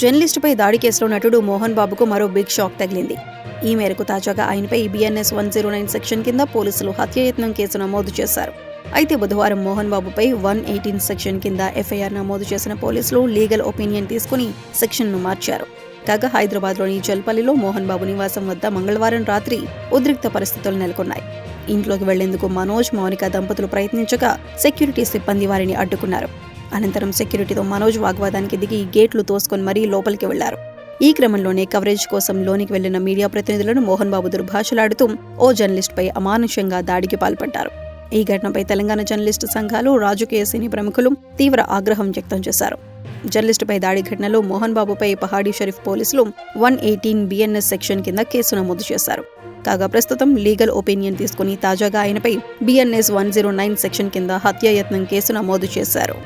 జర్నలిస్టుపై దాడి కేసులో నటుడు మోహన్ బాబుకు మరో బిగ్ షాక్ తగిలింది. ఈ మేరకు తాజాగా ఆయనపై BNS one zero nine section కింద పోలీసులు హత్యాయత్నం కేసు నమోదు చేశారు. అయితే బుధవారం మోహన్ బాబుపై వన్ ఎయిటీన్ సెక్షన్ కింద ఎఫ్ఐఆర్ నమోదు చేసిన పోలీసులు లీగల్ ఒపీనియన్ తీసుకుని సెక్షన్ను మార్చారు. కాగా హైదరాబాద్లోని జల్పల్లిలో మోహన్ బాబు నివాసం వద్ద మంగళవారం రాత్రి ఉద్రిక్త పరిస్థితులు నెలకొన్నాయి. ఇంట్లోకి వెళ్ళేందుకు మనోజ్ మౌనిక దంపతులు ప్రయత్నించగా సెక్యూరిటీ సిబ్బంది వారిని అడ్డుకున్నారు. అనంతరం సెక్యూరిటీతో మనోజ్ వాగ్వాదానికి దిగి గేట్లు తోసుకొని మరీ లోపలికి వెళ్ళారు. ఈ క్రమంలోనే కవరేజ్ కోసం లోనికి వెళ్ళిన మీడియా ప్రతినిధులను మోహన్ బాబు దుర్భాషలాడుతూ ఓ జర్నలిస్ట్పై అమానుషంగా దాడికి పాల్పడ్డారు. ఈ ఘటనపై తెలంగాణ జర్నలిస్టు సంఘాలు రాజకీయ సినీ ప్రముఖులు తీవ్ర ఆగ్రహం వ్యక్తం చేశారు. జర్నలిస్టుపై దాడి ఘటనలో మోహన్ బాబుపై పహాడీ షరీఫ్ పోలీసులు వన్ ఎయిటీన్ బిఎన్ఎస్ సెక్షన్ కింద కేసు నమోదు చేశారు. కాగా ప్రస్తుతం లీగల్ ఒపీనియన్ తీసుకుని తాజాగా ఆయనపై BNS one zero nine section కింద హత్యాయత్నం కేసు నమోదు చేశారు.